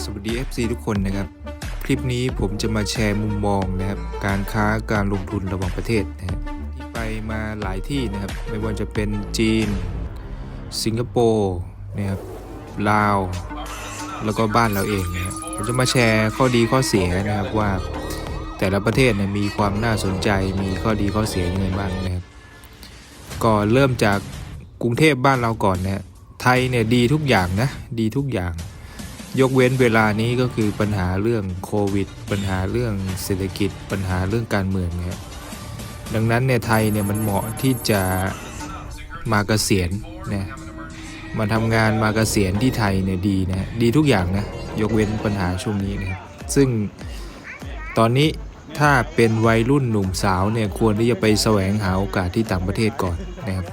สวัสดี FC ทุกคนนะครับ คลิปนี้ผมจะมาแชร์มุมมองนะครับ การค้าการลงทุนระหว่างประเทศนะฮะที่ไปมาหลายที่นะครับ ไม่ว่าจะเป็นจีน สิงคโปร์นะครับลาว แล้วก็บ้านเราเองนะครับผมจะมาแชร์ข้อดีข้อเสียนะครับว่าแต่ละประเทศเนี่ยมีความน่าสนใจมีข้อดีข้อเสียยังไงบ้างนะครับก็เริ่มจากกรุงเทพบ้านเราก่อนนะไทยเนี่ยดีทุกอย่างนะดีทุกอย่าง ยกเว้นเวลานี้ก็คือปัญหาเรื่องโควิด ปัญหาเรื่องเศรษฐกิจ ปัญหาเรื่องการเมืองนะครับดังนั้นเนี่ยไทยเนี่ยมันเหมาะที่จะมาเกษียณนะมาทำงานมาเกษียณที่ไทยเนี่ยดีนะดีทุกอย่างนะยกเว้นปัญหาช่วงนี้นะซึ่งตอนนี้ถ้าเป็นวัยรุ่นหนุ่มสาวเนี่ยควรที่จะไปแสวงหาโอกาสที่ต่างประเทศก่อนนะครับ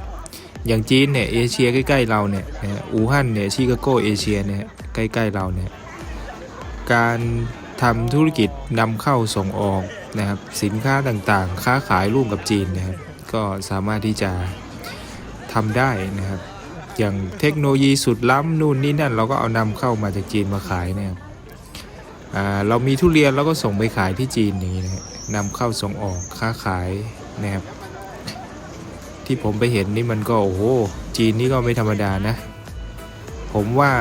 อย่างจีนเนี่ยเอเชียใกล้ๆเราเนี่ยอู่ฮั่นเนี่ยชิคาโกเอเชียเนี่ยใกล้ๆเราเนี่ยการทำธุรกิจนำเข้าส่งออกนะครับสินค้าต่างๆ ค้าขายร่วมกับจีนนะครับก็สามารถที่จะทำได้นะครับอย่างเทคโนโลยีสุดล้ำนู่นนี่นั่นเราก็เอานำเข้ามาจากจีนมาขายนะครับอ่าเรามีทุเรียนเราก็ส่งไปขายที่จีนอย่างนี้นะนำเข้าส่งออกค้าขายนะครับ ที่ผมไปเห็นนี่มันก็โอ้โหจีนนี่ก็ไม่ธรรมดานะ ผมว่า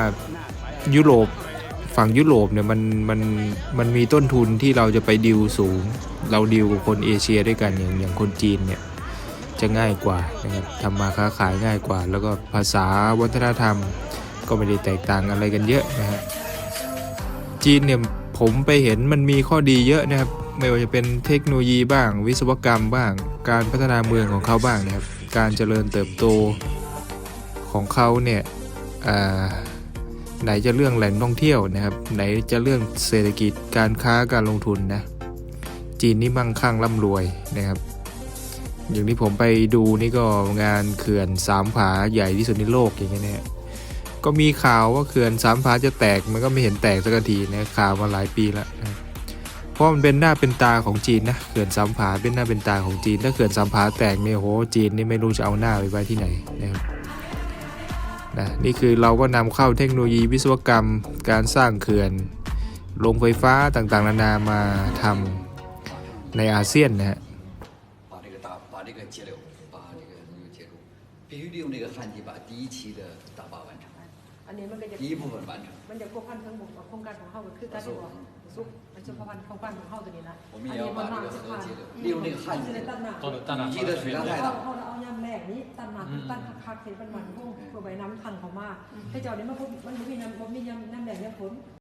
ยุโรปฝั่งยุโรปเนี่ยมันมันมันมีต้นทุนที่เราจะไปดิวสูง เราดิวกับคนเอเชียด้วยกันอย่างอย่างคนจีนเนี่ยจะง่ายกว่านะครับทำมาค้าขายง่ายกว่า แล้วก็ภาษาวัฒนธรรมก็ไม่ได้แตกต่างอะไรกันเยอะนะฮะจีนเนี่ยผมไปเห็นมันมีข้อดีเยอะนะครับ ไม่ว่าจะเป็นเทคโนโลยีบ้าง วิศวกรรมบ้าง การพัฒนาเมืองของเขาบ้างนะครับ การเจริญเติบโตของเขาเนี่ยไหนจะเรื่องแหล่งท่องเที่ยวนะครับ ไหนจะเรื่องเศรษฐกิจการค้าการลงทุนนะจีนนี่มั่งคั่งร่ำรวยนะครับ อย่างที่ผมไปดูนี่ก็งานเขื่อนสามผาใหญ่ที่สุดในโลกอย่างเงี้ยนะก็มีข่าวว่าเขื่อนสามผาจะแตกมันก็ไม่เห็นแตกสักทีนะข่าวมาหลายปีแล้วนะ ราะมันเป็นหน้าเป็นตาของจีนนะเขื่อนสามผาเป็นหน้าเป็นตาของจีน ถ้าเขื่อนสามผาแตกเนี่ยโหจีนนี่ไม่รู้จะเอาหน้าไปไว้ที่ไหนนะครับนะนี่คือเราก็นำเข้าเทคโนโลยีวิศวกรรม การสร้างเขื่อนโรงไฟฟ้าต่างๆ นานามาทำในอาเซียนนะฮะ 把这个大把这个截流，把这个那个截住，必须利用这个焊机把第一期的打坝完成， อันนี้มันก็จะยี่ปุ่นบ้นมันจะควบพันทั้งบุกกับโครงการของเขาก็คือการที่ว่าสุขมันจะควบพันโครงการของเขาตัวนี้นะอันนี้มันมากดท้ายนี่มันขั้นที่ได้ตั้หนักตั้หนักที่ได้ถือได้แล้วเขาเอายำแรกนี้ตั้งหนักตั้งคักๆเห็นมันมันพุ่งไปน้ำทังเขามากแต่เจ้านี้มันมันมีน้ำมันมีน้ำแรกน้ำฝน